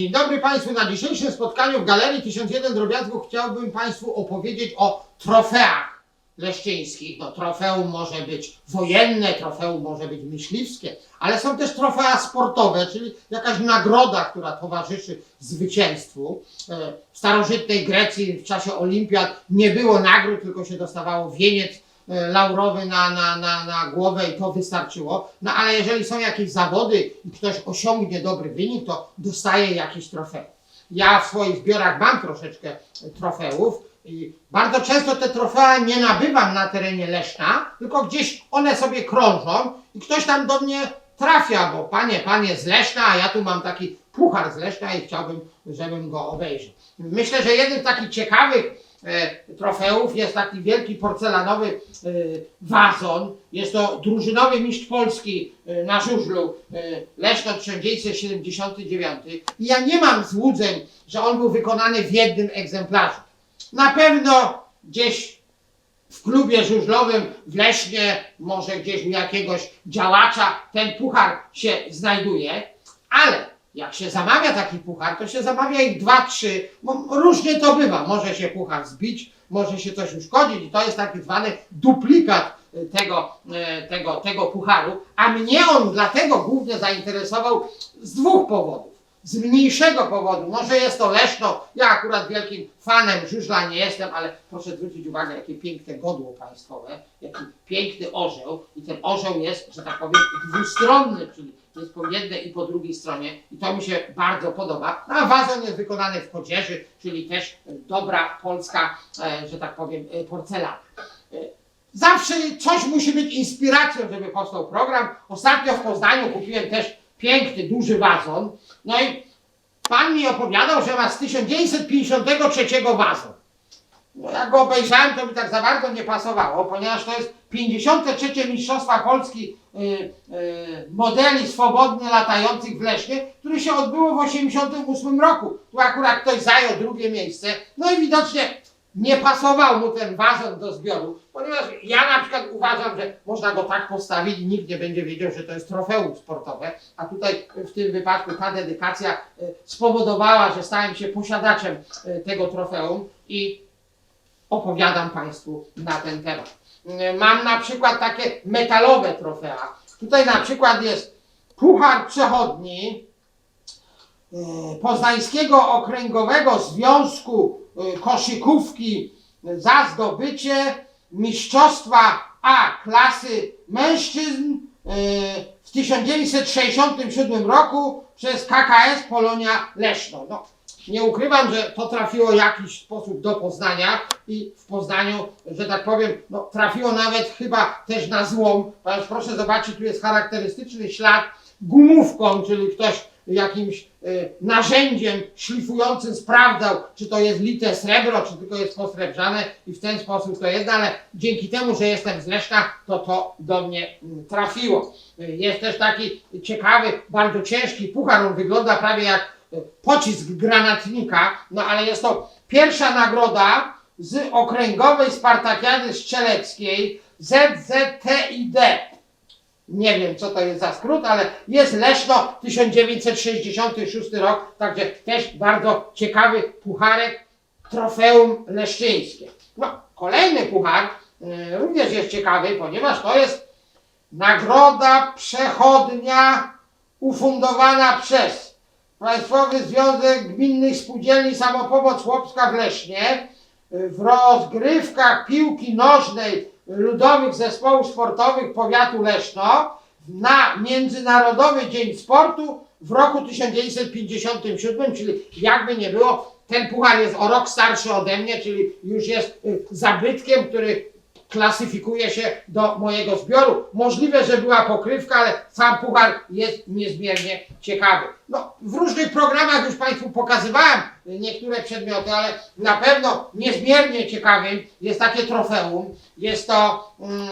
Dzień dobry Państwu. Na dzisiejszym spotkaniu w Galerii 1001 Drobiazgów chciałbym Państwu opowiedzieć o trofeach leszczyńskich. No, trofeum może być wojenne, trofeum może być myśliwskie, ale są też trofea sportowe, czyli jakaś nagroda, która towarzyszy zwycięstwu. E, W starożytnej Grecji w czasie olimpiad nie było nagród, tylko się dostawało wieniec laurowy na, na, na, na głowę i to wystarczyło. No ale jeżeli są jakieś zawody i ktoś osiągnie dobry wynik, to dostaje jakieś trofeum. Ja w swoich zbiorach mam troszeczkę trofeów i bardzo często te trofea nie nabywam na terenie Leszna, tylko gdzieś one sobie krążą i ktoś tam do mnie trafia, bo panie, panie z Leszna, a ja tu mam taki puchar z Leszna i chciałbym, żebym go obejrzał. Myślę, że jednym z takich ciekawych e, trofeów jest taki wielki porcelanowy e, wazon. Jest to drużynowy mistrz Polski e, na żużlu e, Leszno 1979. I ja nie mam złudzeń, że on był wykonany w jednym egzemplarzu. Na pewno gdzieś w klubie żużlowym w Lesznie, może gdzieś u jakiegoś działacza ten puchar się znajduje, ale jak się zamawia taki puchar, to się zamawia ich dwa, trzy, różnie to bywa. Może się puchar zbić, może się coś uszkodzić i to jest taki zwany duplikat y, tego, y, tego, tego pucharu, a mnie on dlatego głównie zainteresował z dwóch powodów. Z mniejszego powodu, może jest to Leszno, ja akurat wielkim fanem żużla nie jestem, ale proszę zwrócić uwagę, jakie piękne godło państwowe, jaki piękny orzeł i ten orzeł jest, że tak powiem, dwustronny, czyli jest po jednej i po drugiej stronie i to mi się bardzo podoba. No, a wazon jest wykonany w kodzieży, czyli też dobra polska, e, że tak powiem, e, porcelana. E, Zawsze coś musi być inspiracją, żeby powstał program. Ostatnio w Poznaniu kupiłem też piękny, duży wazon. No i pan mi opowiadał, że ma z 1953 wazon. No jak go obejrzałem, to mi tak za bardzo nie pasowało, ponieważ to jest 53. Mistrzostwa Polski y, y, modeli swobodnie latających w Lesznie, które się odbyło w 88 roku. Tu akurat ktoś zajął drugie miejsce, no i widocznie nie pasował mu ten wazon do zbioru, ponieważ ja na przykład uważam, że można go tak postawić i nikt nie będzie wiedział, że to jest trofeum sportowe, a tutaj w tym wypadku ta dedykacja y, spowodowała, że stałem się posiadaczem y, tego trofeum i opowiadam Państwu na ten temat. Y, Mam na przykład takie metalowe trofea. Tutaj na przykład jest Puchar Przechodni Poznańskiego Okręgowego Związku Koszykówki za zdobycie Mistrzostwa A klasy mężczyzn y, w 1967 roku przez KKS Polonia Leszno. No, nie ukrywam, że to trafiło w jakiś sposób do Poznania i w Poznaniu, że tak powiem, no, trafiło nawet chyba też na złom, ponieważ proszę zobaczyć, tu jest charakterystyczny ślad gumówką, czyli ktoś jakimś y, narzędziem szlifującym sprawdzał, czy to jest lite srebro, czy tylko jest posrebrzane i w ten sposób to jest, no, ale dzięki temu, że jestem z Leszna, to to do mnie mm, trafiło. Y, Jest też taki ciekawy, bardzo ciężki puchar, on wygląda prawie jak y, pocisk granatnika, no ale jest to pierwsza nagroda z okręgowej Spartakiady Strzeleckiej ZZTID. Nie wiem, co to jest za skrót, ale jest Leszno 1966 rok, także też bardzo ciekawy pucharek, trofeum leszczyńskie. No, kolejny puchar y, również jest ciekawy, ponieważ to jest nagroda przechodnia ufundowana przez Państwowy Związek Gminnych Spółdzielni Samopomoc Chłopska w Lesznie y, w rozgrywkach piłki nożnej ludowych zespołów sportowych powiatu Leszno na Międzynarodowy Dzień Sportu w roku 1957, czyli jakby nie było, ten puchar jest o rok starszy ode mnie, czyli już jest y, zabytkiem, który klasyfikuje się do mojego zbioru. Możliwe, że była pokrywka, ale sam puchar jest niezmiernie ciekawy. No, w różnych programach już Państwu pokazywałem niektóre przedmioty, ale na pewno niezmiernie ciekawym jest takie trofeum. Jest to mm,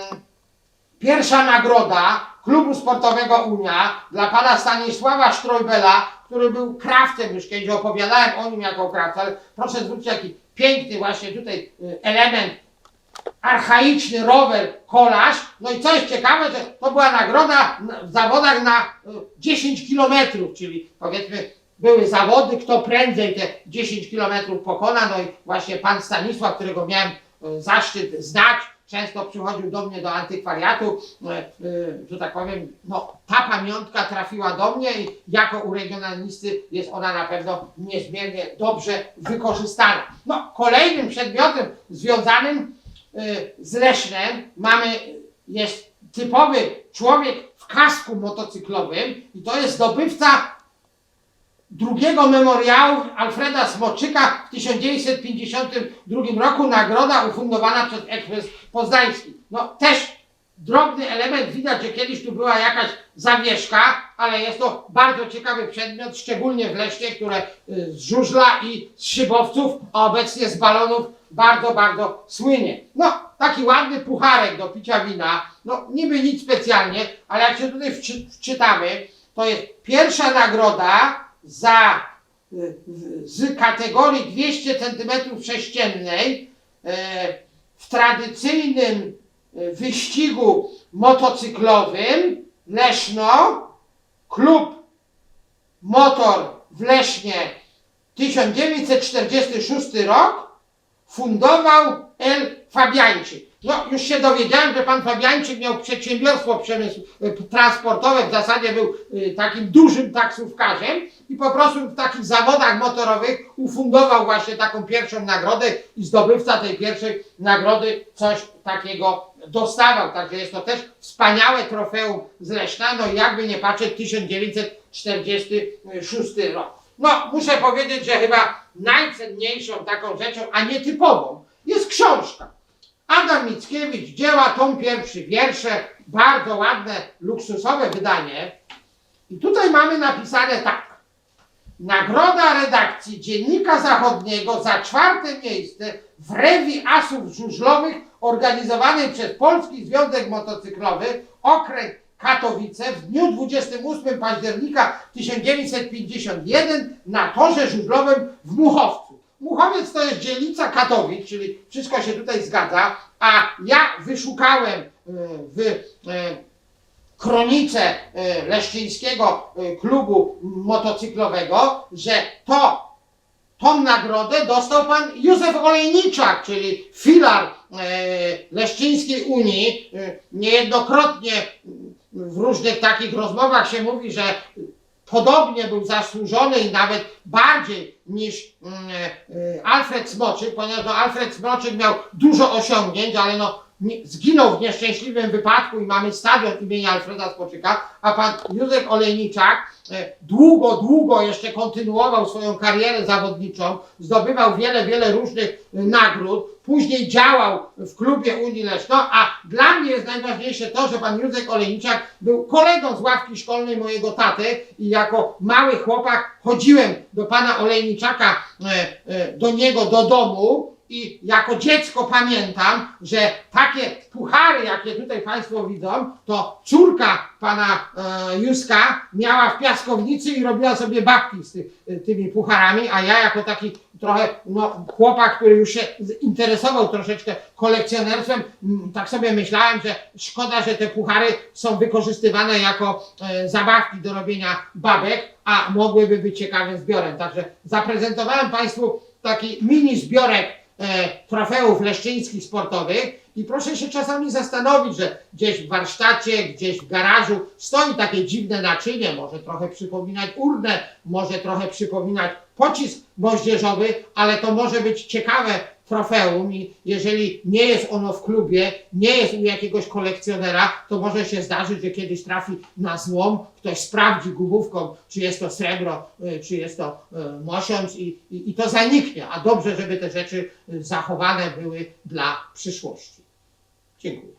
pierwsza nagroda klubu sportowego Unia dla pana Stanisława Sztrojbela, który był krawcem, już kiedyś opowiadałem o nim jako krawca, ale proszę zwrócić jaki piękny właśnie tutaj y, element archaiczny rower, kolarz. No i co jest ciekawe, że to była nagroda na- w zawodach na y, 10 kilometrów, czyli powiedzmy były zawody, kto prędzej te 10 kilometrów pokona, no i właśnie pan Stanisław, którego miałem e, zaszczyt znać, często przychodził do mnie do antykwariatu, e, że tak powiem, no ta pamiątka trafiła do mnie i jako u regionalisty jest ona na pewno niezmiernie dobrze wykorzystana. No, kolejnym przedmiotem związanym z Lesznem mamy, jest typowy człowiek w kasku motocyklowym i to jest zdobywca drugiego memoriału Alfreda Smoczyka w 1952 roku, nagroda ufundowana przez Ekspres Poznański. No też drobny element, widać, że kiedyś tu była jakaś zawieszka, ale jest to bardzo ciekawy przedmiot, szczególnie w Lesznie, które y, z żużla i z szybowców, a obecnie z balonów bardzo, bardzo słynie. No, taki ładny pucharek do picia wina, no niby nic specjalnie, ale jak się tutaj wczy, wczytamy, to jest pierwsza nagroda za y, z kategorii 200 cm sześciennej e, w tradycyjnym e, wyścigu motocyklowym Leszno, klub Motor w Lesznie 1946 rok fundował L. Fabiańczyk. No, już się dowiedziałem, że pan Fabiańczyk miał przedsiębiorstwo przemysł, e, transportowe, w zasadzie był e, takim dużym taksówkarzem i po prostu w takich zawodach motorowych ufundował właśnie taką pierwszą nagrodę i zdobywca tej pierwszej nagrody coś takiego dostawał. Także jest to też wspaniałe trofeum z Leszna, no jakby nie patrzeć 1946 rok. No, muszę powiedzieć, że chyba najcenniejszą taką rzeczą, a nietypową, jest książka. Adam Mickiewicz, dzieła, tom pierwszy, wiersze, bardzo ładne, luksusowe wydanie. I tutaj mamy napisane tak. Nagroda redakcji Dziennika Zachodniego za czwarte miejsce w rewi asów żużlowych organizowanej przez Polski Związek Motocyklowy okręg Katowice w dniu 28 października 1951 na torze żużlowym w Muchowcu. Muchowiec to jest dzielnica Katowic, czyli wszystko się tutaj zgadza, a ja wyszukałem e, w e, kronice e, leszczyńskiego klubu motocyklowego, że to tą nagrodę dostał pan Józef Olejniczak, czyli filar Leszczyńskiej Unii. Niejednokrotnie w różnych takich rozmowach się mówi, że podobnie był zasłużony i nawet bardziej niż mm, e, Alfred Smoczyk, ponieważ no, Alfred Smoczyk miał dużo osiągnięć, ale no, zginął w nieszczęśliwym wypadku i mamy stadion imienia Alfreda Smoczyka, a pan Józef Olejniczak e, długo, długo jeszcze kontynuował swoją karierę zawodniczą, zdobywał wiele, wiele różnych e, nagród, później działał w klubie Unii Leszno, a dla mnie jest najważniejsze to, że pan Józef Olejniczak był kolegą z ławki szkolnej mojego taty i jako mały chłopak chodziłem do pana Olejniczaka, e, do niego do domu i jako dziecko pamiętam, że takie puchary, jakie tutaj Państwo widzą, to córka pana e, Józka miała w piaskownicy i robiła sobie babki z ty, tymi pucharami, a ja jako taki trochę no, chłopak, który już się interesował troszeczkę kolekcjonerstwem, m, tak sobie myślałem, że szkoda, że te puchary są wykorzystywane jako e, zabawki do robienia babek, a mogłyby być ciekawym zbiorem. Także zaprezentowałem Państwu taki mini zbiorek e, trofeów leszczyńskich sportowych i proszę się czasami zastanowić, że gdzieś w warsztacie, gdzieś w garażu stoi takie dziwne naczynie, może trochę przypominać urnę, może trochę przypominać pocisk moździerzowy, ale to może być ciekawe trofeum i jeżeli nie jest ono w klubie, nie jest u jakiegoś kolekcjonera, to może się zdarzyć, że kiedyś trafi na złom, ktoś sprawdzi gumówką, czy jest to srebro, y, czy jest to y, mosiądz i, i, i to zaniknie, a dobrze, żeby te rzeczy y, zachowane były dla przyszłości. Dziękuję.